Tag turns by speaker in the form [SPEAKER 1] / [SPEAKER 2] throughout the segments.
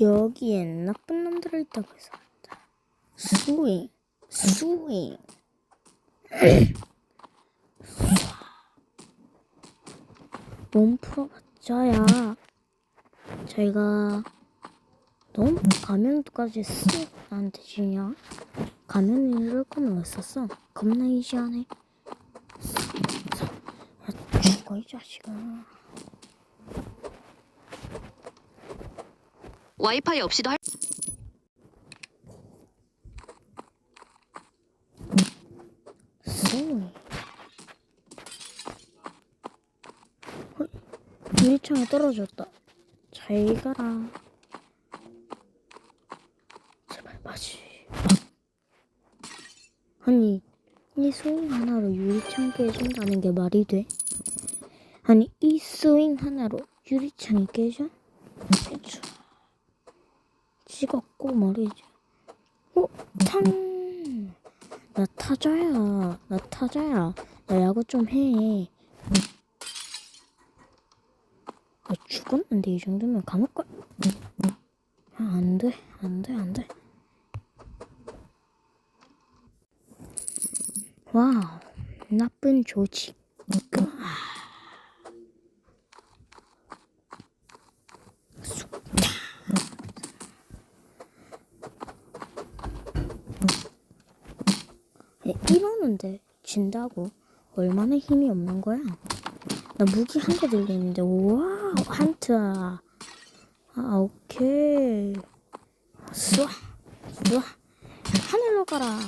[SPEAKER 1] 여기엔 나쁜 놈들이 있다고 해서. 스윙, 스윙. 몸 풀어봤자야. 저희가 너무 가면도까지 쓱 나한테 주냐? 가면을 이럴 거면 왔었어. 겁나 이지하네. 야, 죽어 이 자식아.
[SPEAKER 2] 와이파이 없이도 할
[SPEAKER 1] 유리창에 떨어졌다. 잘 가라. 제발 맞지. 아니, 이 스윙 하나로 유리창 깨진다는 게 말이 돼? 아니, 이 스윙 하나로 유리창이 깨져? 그쵸. 찍었고 말이지. 어, 탕. 나 타자야. 나 타자야. 나 야구 좀 해. 아, 죽었는데 이 정도면 감옥 가. 아, 안 돼. 안 돼. 안 돼. 와우. 나쁜 조직. 야, 이러는데 진다고 얼마나 힘이 없는 거야? 나 무기 한 개 들리는데. 와우 한트야. 아 오케이. 쏘아 하늘로 가라.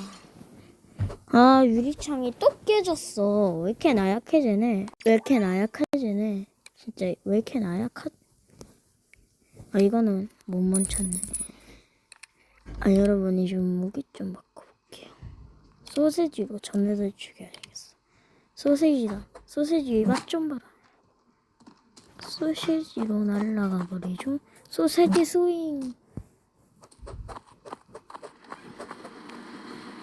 [SPEAKER 1] 아 유리창이 또 깨졌어. 왜 이렇게 나약해지네? 왜 이렇게 나약해지네? 진짜 왜 이렇게 나약하? 아 이거는 못 멈췄네. 아 여러분 이제 무기 좀 바꿔볼게요 소세지로 전애들 죽여야겠어. 소세지다. 소세지 맛 좀 봐라. 소세지로 날라가 버리죠. 소세지 스윙.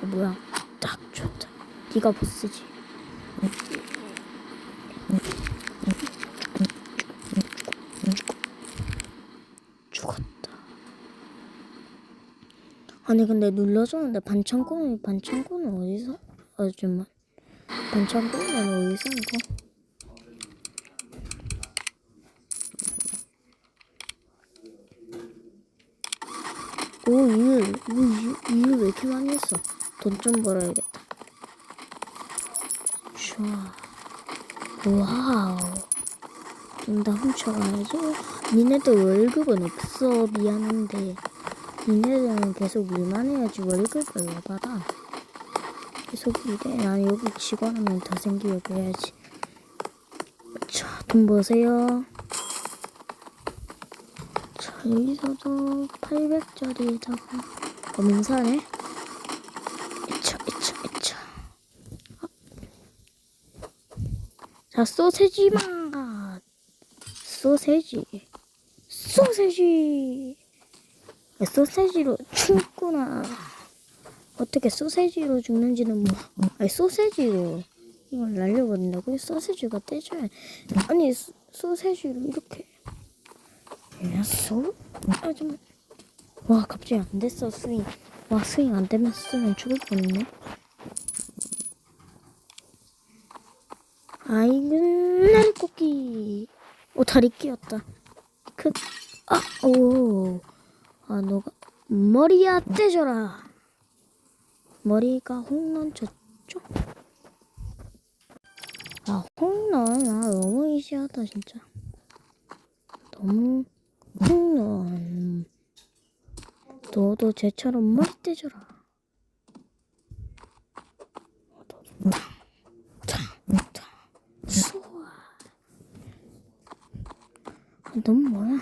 [SPEAKER 1] 어, 뭐야? 딱 좋다. 네가 보스지. 죽었다. 아니 근데 눌러줬는데 반창고는 반창고는 어디서? 아 잠만 반창고는 어디서 이거? 오 이유 이유 이유 왜 이렇게 많이 했어? 돈 좀 벌어야겠다. 좋아. 와우. 좀더 훔쳐가야지. 니네들 월급은 없어 미안한데. 니네들은 계속 일만 해야지 월급을 왜 받아? 계속 일해. 난 여기 직원 한명더 생기려고 해야지. 자, 돈 버세요. 자, 여기서도 800짜리에다가 검사네. 이차, 이차, 이차. 아. 자, 소세지 맛. 소세지. 소세지. 소세지로 죽구나. 어떻게 소세지로 죽는지는 뭐. 아니 소세지로 이걸 날려버린다고? 소세지가 떼져야. 아니 소, 소세지로 이렇게. 야 소? 아 좀. 와 갑자기 안 됐어 스윙. 와 스윙 안 되면 쓰면 죽을 뻔했네. 아이고 나리꽃기. 오 다리 끼었다. 크. 아 오. 아 너가 머리야 떼줘라. 머리가 홈런 쳤죠? 아 홈런. 아 너무 이시하다 진짜. 너무 홈런. 너도 쟤처럼 머리 수아 아, 넌 뭐야?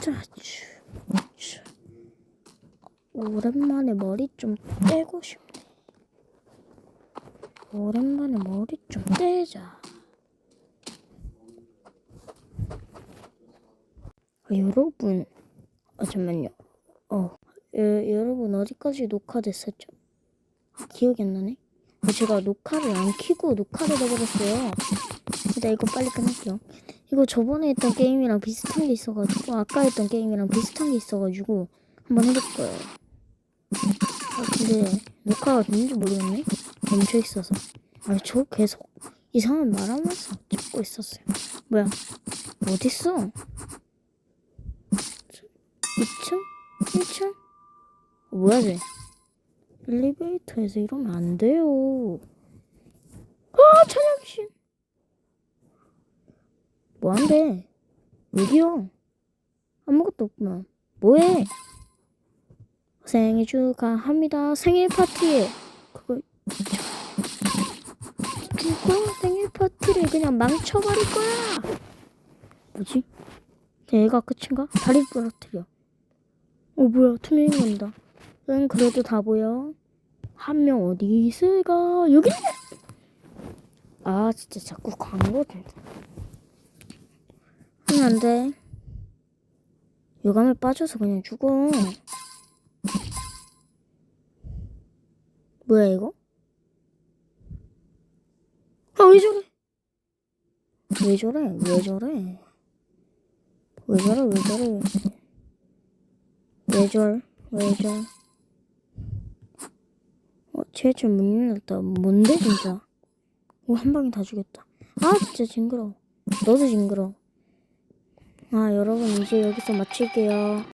[SPEAKER 1] 짜주 오랜만에 머리 좀 떼고 싶네. 오랜만에 머리 좀 떼자. 아, 여러분, 아, 잠만요. 어, 여, 여러분 어디까지 녹화됐었죠? 기억이 안 나네. 아, 제가 녹화를 안 켜고 녹화를 해버렸어요. 일단 이거 빨리 끝낼게요. 이거 저번에 했던 게임이랑 비슷한 게 있어가지고 아까 했던 게임이랑 비슷한 게 있어가지고 한번 해볼 거예요. 아 근데 녹화가 됐는지 모르겠네. 멈춰 있어서. 아니 저 계속 이상한 말 하면서 찍고 있었어요. 뭐야? 어딨어? 2층? 1층? 어, 뭐야 쟤? 엘리베이터에서 이러면 안 돼요. 아 천연귀신. 뭐한대? 여기요. 아무것도 없구만. 뭐해? 생일 축하합니다. 생일 파티에 그걸 누가 생일 파티를 그냥 망쳐버릴 거야. 뭐지? 얘가 끝인가? 다리 부러뜨려. 어 뭐야 투명인 건다. 응 그래도 다 보여. 한 명 어디 있을까? 여기. 아 진짜 자꾸 광고 된다. 하면 안 돼. 요감에 빠져서 그냥 죽어. 뭐야 이거? 아 왜 저래? 왜 저래? 왜 저래? 왜 저래? 왜 저래? 왜 절? 왜 절? 어, 제철 문 열렸다. 뭔데 진짜? 오, 한 방에 다 죽였다. 아, 진짜 징그러워. 너도 징그러워. 아, 여러분 이제 여기서 마칠게요.